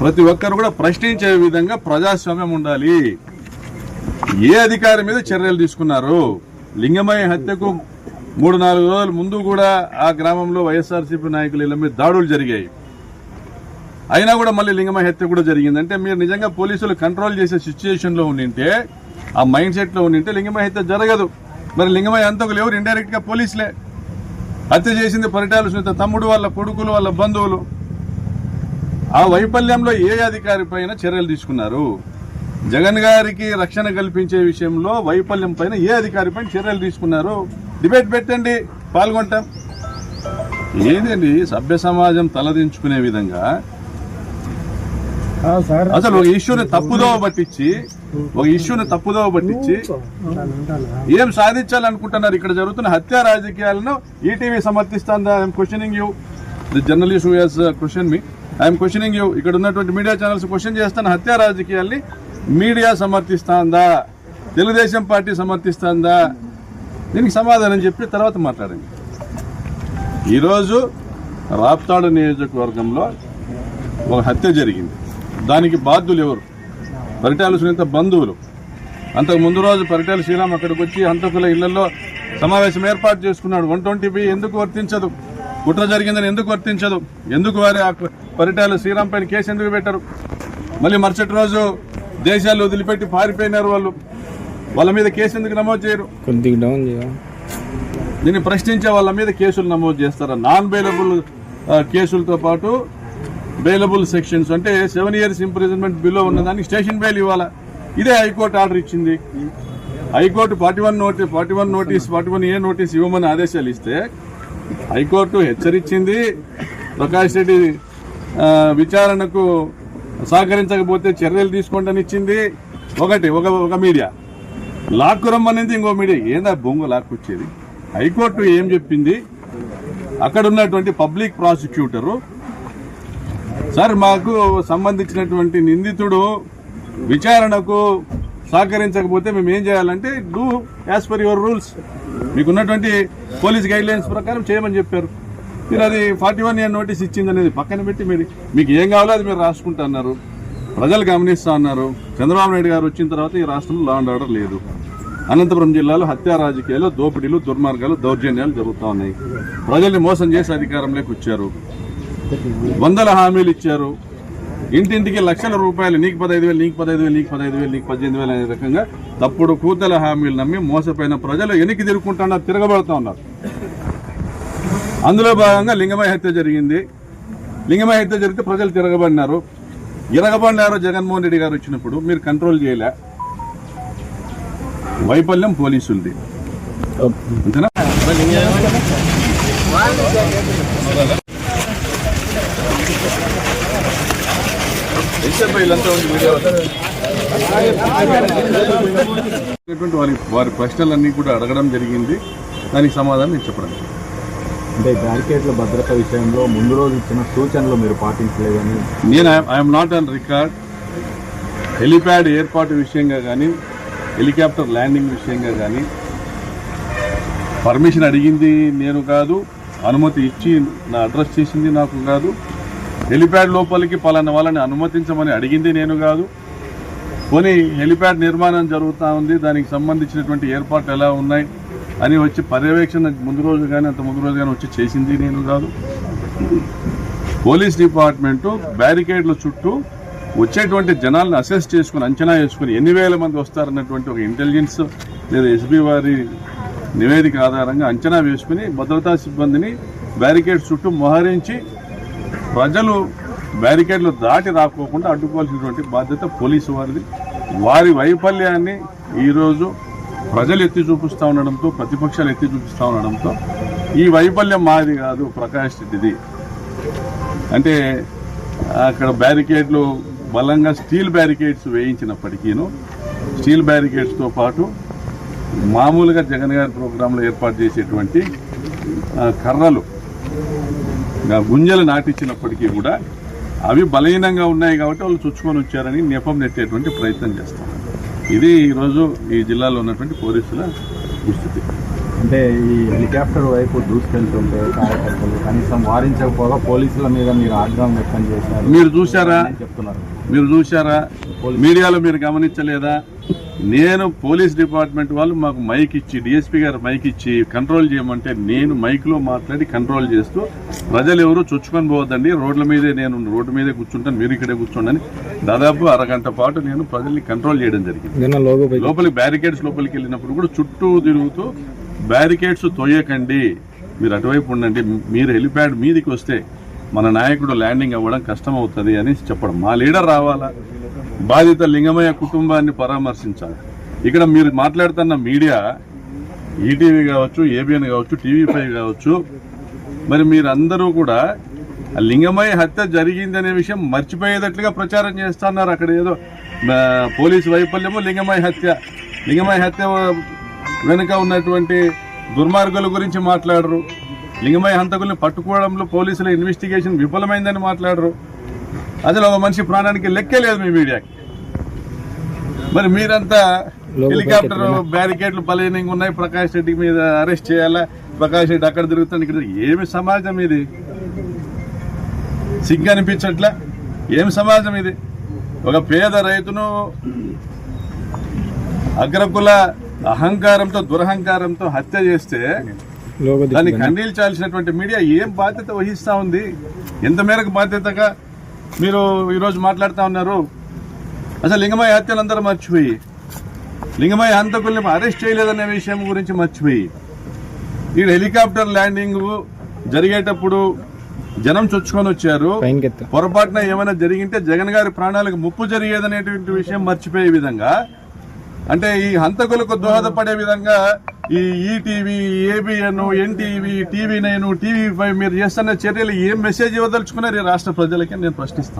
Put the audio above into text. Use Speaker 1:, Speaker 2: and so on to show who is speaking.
Speaker 1: ప్రతి ఒక్కరు కూడా ప్రశ్నించే విధంగా ప్రజాస్వామ్యం ఉండాలి. ఏ అధికారి మీద చర్యలు తీసుకున్నారు? లింగమయ్య హత్యకు మూడు నాలుగు రోజుల ముందు కూడా ఆ గ్రామంలో వైఎస్ఆర్సీపీ నాయకులు ఇళ్ళ మీద దాడులు జరిగాయి. అయినా కూడా మళ్ళీ లింగమయ్య హత్య కూడా జరిగింది. అంటే మీరు నిజంగా పోలీసులు కంట్రోల్ చేసే సిచ్యుయేషన్లో ఉండింటే ఆ మైండ్ సెట్లో ఉండింటే లింగమయ్య హత్య జరగదు. మరి లింగమయ్య అంతకులు ఎవరు? ఇండైరెక్ట్గా పోలీసులే. హత్య చేసింది పరిటాలు సునీత తమ్ముడు వాళ్ళ కొడుకులు వాళ్ళ బంధువులు. ఆ వైఫల్యంలో ఏ అధికారి పైన చర్యలు తీసుకున్నారు? జగన్ గారికి రక్షణ కల్పించే విషయంలో వైఫల్యం పైన ఏ అధికారి పైన చర్యలు తీసుకున్నారు? డిబేట్ పెట్టండి పాల్గొంటాం. ఏదండి సభ్య సమాజం తలదించుకునే విధంగా అసలు ఒక ఇష్యూని తప్పుదోవ పట్టించి ఒక ఇష్యూని తప్పుదోవ పట్టించి ఏం సాధించాలనుకుంటున్నారు? ఇక్కడ జరుగుతున్న హత్య రాజకీయాలను ETV సమర్థిస్తుందా? I'm questioning you the journalist who has question me I'm questioning you ఇక్కడ ఉన్నటువంటి మీడియా ఛానల్స్ క్వశ్చన్ చేస్తున్న హత్య రాజకీయాల్ని మీడియా సమర్థిస్తుందా? తెలుగుదేశం పార్టీ సమర్థిస్తుందా? దీనికి సమాధానం చెప్పి తర్వాత మాట్లాడండి. ఈరోజు రాప్తాడు నియోజకవర్గంలో ఒక హత్య జరిగింది. దానికి బాధ్యులు ఎవరు? పరిటాల సునీత బంధువులు. అంతకు ముందు రోజు పరిటాల శ్రీరామ్ అక్కడికి వచ్చి హంతకుల ఇళ్ళలో సమావేశం ఏర్పాటు చేసుకున్నాడు. వన్ ట్వంటీ బి ఎందుకు వర్తించదు? కుట్ర జరిగిందని ఎందుకు వర్తించదు? ఎందుకు వారి ఆ పరిటాల శ్రీరామ్ పైన కేసు ఎందుకు పెట్టరు? మళ్ళీ మరుసటి రోజు దేశాలు వదిలిపెట్టి పారిపోయినారు వాళ్ళు. వాళ్ళ మీద కేసు ఎందుకు నమోదు చేయరు?
Speaker 2: కొద్దిగా డౌన్ చేయ.
Speaker 1: దీన్ని ప్రశ్నించే వాళ్ళ మీద కేసులు నమోదు చేస్తారా? నాన్ బెయిలబుల్ కేసులతో పాటు బెయిలబుల్ సెక్షన్స్ అంటే సెవెన్ ఇయర్స్ ఇంప్రిజన్మెంట్ బిలో ఉన్నదానికి స్టేషన్ బెయిల్ ఇవ్వాలా? ఇదే హైకోర్టు ఆర్డర్ ఇచ్చింది. High court forty one notice forty one notice forty one A notice ఇవ్వమని ఆదేశాలు ఇస్తే హైకోర్టు హెచ్చరించింది ప్రకాష్ రెడ్డి విచారణకు సహకరించకపోతే చర్యలు తీసుకోండి ఇచ్చింది. ఒకటి ఒక ఒక మీడియా లాక్కురం రమ్మనేది ఇంకో మీడియా ఏందా బొంగు లాక్కొచ్చేది? హైకోర్టు ఏం చెప్పింది? అక్కడ ఉన్నటువంటి పబ్లిక్ ప్రాసిక్యూటరు సార్ మాకు సంబంధించినటువంటి నిందితుడు విచారణకు సహకరించకపోతే మేము ఏం చేయాలంటే do as per your rules మీకున్నటువంటి పోలీస్ గైడ్ లైన్స్ ప్రకారం చేయమని చెప్పారు. మీరు అది ఫార్టీ వన్ ఇయర్ నోటీస్ ఇచ్చింది అనేది పక్కన పెట్టి మీరు మీకు ఏం కావాలో అది మీరు రాసుకుంటున్నారు ప్రజలు గమనిస్తా ఉన్నారు చంద్రబాబు నాయుడు గారు వచ్చిన తర్వాత ఈ రాష్ట్రంలో లా అండ్ ఆర్డర్ లేదు. అనంతపురం జిల్లాలో హత్యా రాజకీయాలు దోపిడీలు దుర్మార్గాలు దౌర్జన్యాలు జరుగుతూ ఉన్నాయి. ప్రజల్ని మోసం చేసి అధికారంలోకి వచ్చారు. వందల హామీలు ఇచ్చారు. ఇంటింటికి లక్షల రూపాయలు నీకు పదహైదు వేలు నీకు పదహైదు వేలు నీకు పదహైదు వేలు నీకు పద్దెనిమిది వేలు అనే రకంగా తప్పుడు కూతల హామీలు నమ్మి మోసపోయిన ప్రజలు వెనక్కి తిరుగుకుంటున్నారు తిరగబడుతూ ఉన్నారు. అందులో భాగంగా లింగమయ హత్య జరిగింది. లింగమయ హత్య జరిగితే ప్రజలు తిరగబడినారు. ఇరగబడినారు జగన్మోహన్ రెడ్డి గారు వచ్చినప్పుడు మీరు కంట్రోల్ చేయలే. వైఫల్యం పోలీసులది. అంతేనా? వారి వారి ప్రశ్నలన్నీ కూడా అడగడం జరిగింది. దానికి సమాధానం నేను చెప్పడం.
Speaker 3: అంటే బ్యారికేడ్ల భద్రత విషయంలో ముందు రోజు ఇచ్చిన సూచనలు మీరు పాటించలేదని.
Speaker 1: నేను I'm not on record. Helipad ఏర్పాటు విషయంగా కానీ హెలికాప్టర్ ల్యాండింగ్ విషయంగా కానీ పర్మిషన్ అడిగింది నేను కాదు. అనుమతి ఇచ్చి నా అడ్రస్ చేసింది నాకు కాదు. హెలిప్యాడ్ లోపలికి పలానా వాళ్ళని అనుమతించమని అడిగింది నేను కాదు. పోనీ హెలిప్యాడ్ నిర్మాణం జరుగుతూ ఉంది దానికి సంబంధించినటువంటి ఏర్పాట్లు ఎలా ఉన్నాయి అని వచ్చి పర్యవేక్షణ ముందు రోజు కానీ అంత ముందు రోజు కానీ వచ్చి చేసింది నేను కాదు. పోలీస్ డిపార్ట్మెంటు బ్యారికేడ్ల చుట్టూ వచ్చేటువంటి జనాలను అసెస్ చేసుకుని అంచనా వేసుకుని ఎన్ని వేల మంది వస్తారన్నటువంటి ఒక ఇంటెలిజెన్స్ లేదా ఎస్బీ వారి నివేదిక ఆధారంగా అంచనా వేసుకుని భద్రతా సిబ్బందిని బ్యారికేడ్ చుట్టూ మోహరించి ప్రజలు బ్యారికేడ్లు దాటి రాకోకుండా అడ్డుకోవాల్సినటువంటి బాధ్యత పోలీసు వారిది. వారి వైఫల్యాన్ని ఈరోజు ప్రజలు ఎత్తి చూపిస్తూ ఉండడంతో ప్రతిపక్షాలు ఎత్తి చూపిస్తూ ఉండడంతో ఈ వైఫల్యం మాది కాదు ప్రకాష్ రెడ్డిది. అంటే అక్కడ బ్యారికేడ్లు బలంగా స్టీల్ బ్యారికేడ్స్ వేయించినప్పటికీను స్టీల్ బ్యారికేడ్స్తో పాటు మామూలుగా జగన్ గారి ప్రోగ్రాంలో ఏర్పాటు చేసేటువంటి కర్రలు గుంజలు నాటించినప్పటికీ కూడా అవి బలహీనంగా ఉన్నాయి కాబట్టి వాళ్ళు చుచ్చుకొని వచ్చారని నెపం నెట్టేటువంటి ప్రయత్నం చేస్తున్నారు ఇది ఈరోజు ఈ జిల్లాలో ఉన్నటువంటి పోలీసుల దుస్థితి.
Speaker 3: అంటే ఈ హెలికాప్టర్ వైపు దూసుకెళ్తుంటే కార్యకర్తలు కనీసం వారించకపోగా పోలీసుల మీద మీరు ఆగ్రహం వ్యక్తం చేశారు.
Speaker 1: మీరు
Speaker 3: అని చెప్తున్నారు.
Speaker 1: మీరు చూశారా? మీడియాలో మీరు గమనించలేదా? నేను పోలీస్ డిపార్ట్మెంట్ వాళ్ళు మాకు మైక్ ఇచ్చి డిఎస్పీ గారు మైక్ ఇచ్చి కంట్రోల్ చేయమంటే నేను మైక్లో మాట్లాడి కంట్రోల్ చేస్తూ ప్రజలు ఎవరు చొచ్చుకొని పోవద్దండి. రోడ్ల మీదే నేను రోడ్డు మీదే కూర్చుంటాను. మీరు ఇక్కడే కూర్చోండి దాదాపు అరగంట పాటు నేను ప్రజల్ని కంట్రోల్ చేయడం జరిగింది. లోపలికి బ్యారికేడ్స్ లోపలికి వెళ్ళినప్పుడు కూడా చుట్టూ తిరుగుతూ బ్యారికేడ్స్ తోయకండి. మీరు అటువైపు ఉండండి. మీరు హెలిప్యాడ్ మీదికి వస్తే మన నాయకుడు ల్యాండింగ్ అవ్వడం కష్టం అవుతుంది అని చెప్పడం. మా లీడర్ రావాలా? బాధిత లింగమయ్య కుటుంబాన్ని పరామర్శించాలి. ఇక్కడ మీరు మాట్లాడుతున్న మీడియా ఈటీవీ కావచ్చు ఏబిఎన్ కావచ్చు టీవీ ఫైవ్ కావచ్చు మరి మీరందరూ కూడా ఆ లింగమయ్య హత్య జరిగిందనే విషయం మర్చిపోయేటట్లుగా ప్రచారం చేస్తున్నారు. అక్కడ ఏదో పోలీసు వైఫల్యము లింగమయ్య హత్య. లింగమయ్య హత్య వెనుక ఉన్నటువంటి దుర్మార్గుల గురించి మాట్లాడరు. లింగమయ్య హంతకుల్ని పట్టుకోవడంలో పోలీసుల ఇన్వెస్టిగేషన్ విఫలమైందని మాట్లాడరు. అసలు ఒక మనిషి ప్రాణానికి లెక్కే లేదు మీ మీడియాకి. మరి మీరంతా హెలికాప్టర్ బ్యారికేడ్లు బలహీనంగా ఉన్నాయి. ప్రకాష్ రెడ్డి మీద అరెస్ట్ చేయాలా? ప్రకాష్ రెడ్డి అక్కడ తిరుగుతాను ఇక్కడ ఏమి సమాజం ఇది? సిగ్గు అనిపించట్లా? ఏం సమాజం ఇది? ఒక పేద రైతును అగ్రకుల అహంకారంతో దురహంకారంతో హత్య చేస్తే దాన్ని ఖండించాల్సినటువంటి మీడియా ఏం బాధ్యత వహిస్తా ఉంది? ఎంత మేరకు బాధ్యతగా? మీరు ఈరోజు మాట్లాడుతూ ఉన్నారు. అసలు లింగమయ్య హత్యలు అందరూ మర్చిపోయి లింగమయ్య హంతకుల్ని అరెస్ట్ చేయలేదనే విషయం గురించి మర్చిపోయి ఈ హెలికాప్టర్ ల్యాండింగ్ జరిగేటప్పుడు జనం చొచ్చుకొని వచ్చారు. పొరపాటున ఏమైనా జరిగింటే జగన్ గారి ప్రాణాలకు ముప్పు జరిగేదనేటువంటి విషయం మర్చిపోయే విధంగా అంటే ఈ హంతకులకు దోహదపడే విధంగా ఈ ETV ABN NTV TV nine TV five మీరు చేస్తున్న చర్యలు ఏం మెసేజ్ ఇవ్వదలుచుకున్నారు ఈ రాష్ట్ర ప్రజలకి నేను ప్రశ్నిస్తాను